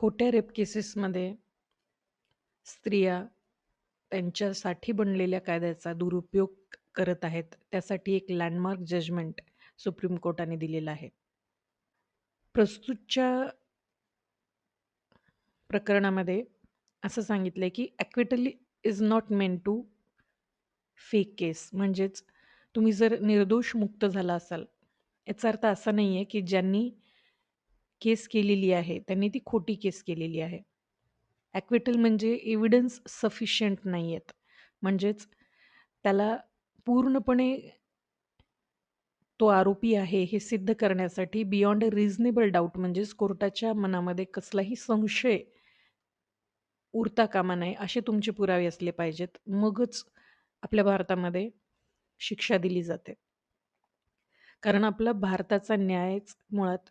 खोट्या रेप केसेसमध्ये स्त्रिया त्यांच्यासाठी बनलेल्या कायद्याचा दुरुपयोग करत आहेत. त्यासाठी एक लँडमार्क जजमेंट सुप्रीम कोर्टाने दिलेलं आहे. प्रस्तुतच्या प्रकरणामध्ये असं सांगितलं आहे की actually is not meant to fake case म्हणजेच तुम्ही जर निर्दोष मुक्त झाला असाल, याचा अर्थ असा नाही आहे की ज्यांनी केस केलेली आहे, त्यांनी ती खोटी केस केलेली आहे. ॲक्विटल म्हणजे एव्हिडन्स सफिशियंट नाही आहेत. म्हणजेच त्याला पूर्णपणे तो आरोपी आहे हे सिद्ध करण्यासाठी बियॉन्ड अ रिझनेबल डाऊट म्हणजेच कोर्टाच्या मनामध्ये कसलाही संशय उरता कामा नये असे तुमचे पुरावे असले पाहिजेत. मगच आपल्या भारतामध्ये शिक्षा दिली जाते. कारण आपला भारताचा न्यायच मुळात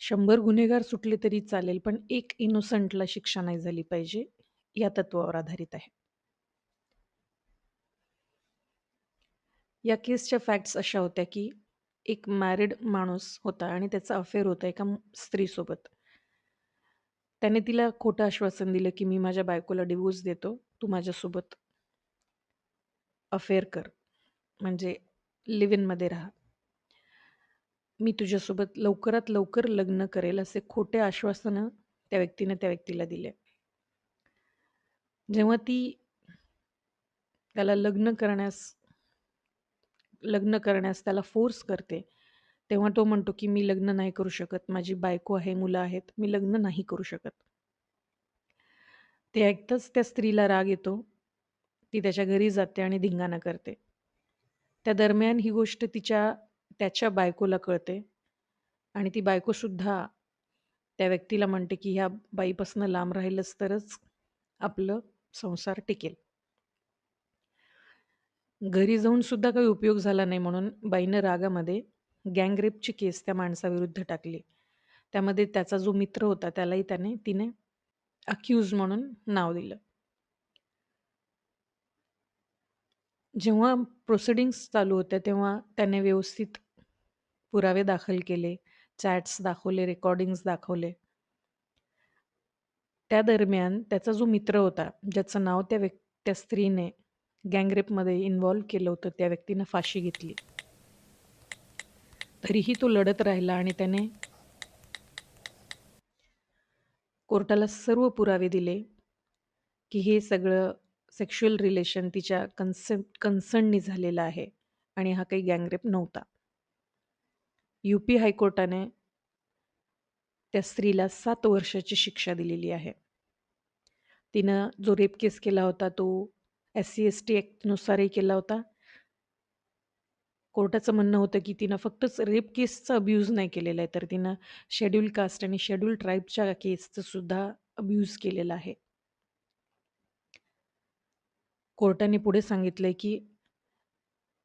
शंभर गुन्हेगार सुटले तरी चालेल, पण एक इनोसंटला शिक्षा नाही झाली पाहिजे, या तत्वावर आधारित आहे. या केसच्या फॅक्ट्स अशा होत्या, की एक मॅरिड माणूस होता आणि त्याचा अफेअर होता एका स्त्रीसोबत. त्याने तिला खोटं आश्वासन दिलं, की "मी माझ्या बायकोला डिव्होर्स देतो. तू माझ्यासोबत अफेअर कर. म्हणजे लिव्ह इनमध्ये राहा. मी तुझ्यासोबत लवकरात लवकर लग्न करेल." असे खोटे आश्वासनं त्या व्यक्तीने त्या व्यक्तीला दिले. जेव्हा ती त्याला लग्न करण्यास लग्न करण्यास त्याला फोर्स करते, तेव्हा तो म्हणतो, की "मी लग्न नाही करू शकत. माझी बायको आहे, मुलं आहेत. मी लग्न नाही करू शकत." ते ऐकताच त्या स्त्रीला राग येतो. ती त्याच्या घरी जाते आणि धिंगाणा करते. त्या दरम्यान ही गोष्ट तिच्या त्याच्या बायकोला कळते आणि ती बायकोसुद्धा त्या व्यक्तीला म्हणते, की "ह्या बाईपासून लांब राहिलंच तरच आपलं संसार टिकेल." घरी जाऊन सुद्धा काही उपयोग झाला नाही म्हणून बाईनं रागामध्ये गँगरेपची केस त्या माणसाविरुद्ध टाकली. त्यामध्ये त्याचा जो मित्र होता त्यालाही त्याने तिने अक्यूज म्हणून नाव दिलं. जेव्हा प्रोसिडिंग्स चालू होत्या तेव्हा त्याने व्यवस्थित पुरावे दाखल केले, चॅट्स दाखवले, रेकॉर्डिंग्स दाखवले. त्या दरम्यान त्याचा जो मित्र होता, ज्याचं नाव त्या व्यक् त्या स्त्रीने गँगरेपमध्ये इन्व्हॉल्व केलं होतं, त्या व्यक्तीनं फाशी घेतली. तरीही तो लढत राहिला आणि त्याने कोर्टाला सर्व पुरावे दिले, की हे सगळं सेक्शुअल रिलेशन तिच्या कन्सेप्ट कन्सर्ननी झालेलं आहे आणि हा काही गँगरेप नव्हता. यू-पी हायकोर्टाने त्या स्त्रीला सात वर्षाची शिक्षा दिलेली आहे. तिनं जो रेप केस केला होता तो एस-सी-एस-टी ॲक्टनुसारही केला होता. कोर्टाचं म्हणणं होतं, की तिनं फक्तच रेप केसचा अब्यूज नाही केलेला आहे, तर तिनं शेड्यूल कास्ट आणि शेड्यूल ट्राईबच्या केसचं सुद्धा अब्यूज केलेला आहे. कोर्टाने पुढे सांगितलंय, की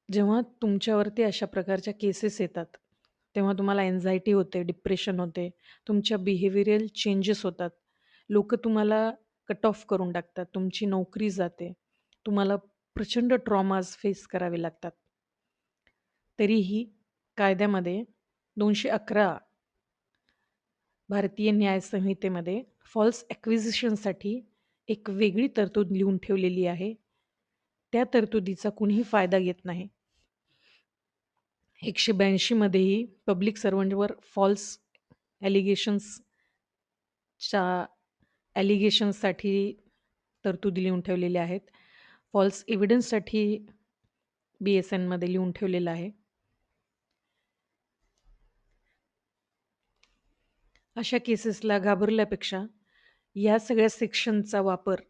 जेव्हा तुमच्यावरती अशा प्रकारच्या केसेस येतात, तेव्हा तुम्हाला एन्झायटी होते, डिप्रेशन होते, तुमच्या बिहेवियरल चेंजेस होतात. लोक तुम्हाला कट ऑफ करून टाकतात, तुमची नोकरी जाते, तुम्हाला प्रचंड ट्रॉमाज फेस करावे लागतात. तरीही कायद्यामध्ये 211 भारतीय न्याय संहितेमध्ये फॉल्स ॲक्विजिशनसाठी एक वेगळी तरतूद लिहून ठेवलेली आहे. त्या तरतुदीचा कुणीही फायदा घेत नाही. एकशे ब्याऐंशीमध्येही पब्लिक सर्वंटवर फॉल्स ॲलिगेशन्सच्या ॲलिगेशन्ससाठी तरतुदी लिहून ठेवलेल्या आहेत. फॉल्स एव्हिडन्ससाठी बी-एस-एनमध्ये लिहून ठेवलेलं आहे. अशा केसेसला घाबरल्यापेक्षा या सगळ्या सेक्शनचा वापर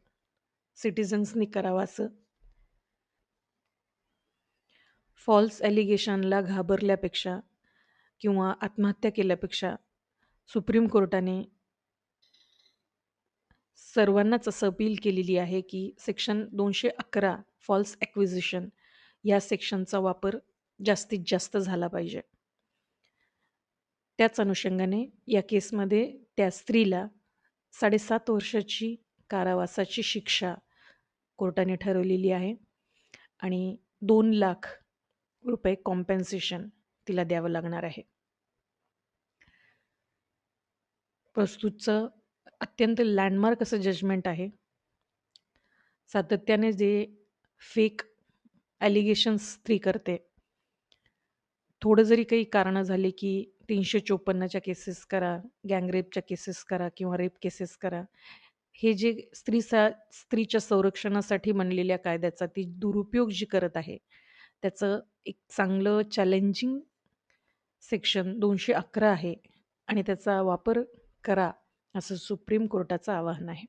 सिटिझन्सनी करावा असं फॉल्स ॲलिगेशनला घाबरल्यापेक्षा किंवा आत्महत्या केल्यापेक्षा सुप्रीम कोर्टाने सर्वांनाच असं अपील केलेली आहे, की सेक्शन 211 फॉल्स ॲक्विजिशन या सेक्शनचा वापर जास्तीत जास्त झाला पाहिजे. त्याच अनुषंगाने या केसमध्ये त्या स्त्रीला 7.5 वर्षाची कारावासाची शिक्षा कोर्टाने ठरवलेली आहे आणि दोन लाख रुपये कॉम्पेन्सेशन तिला द्यावं लागणार आहे. प्रस्तुतचं अत्यंत लँडमार्क असं जजमेंट आहे. सातत्याने जे फेक ॲलिगेशन्स स्त्री करते. थोडं जरी काही कारणं झाले की 354च्या केसेस करा, गँगरेपच्या केसेस करा किंवा रेप केसेस करा. हे जे स्त्री सा स्त्रीच्या संरक्षणासाठी बनलेल्या कायद्याचा ती दुरुपयोग जी करत आहे, त्याचं एक चांगलं चॅलेंजिंग सेक्शन 211 आहे आणि त्याचा वापर करा, असं सुप्रीम कोर्टाचं आवाहन आहे.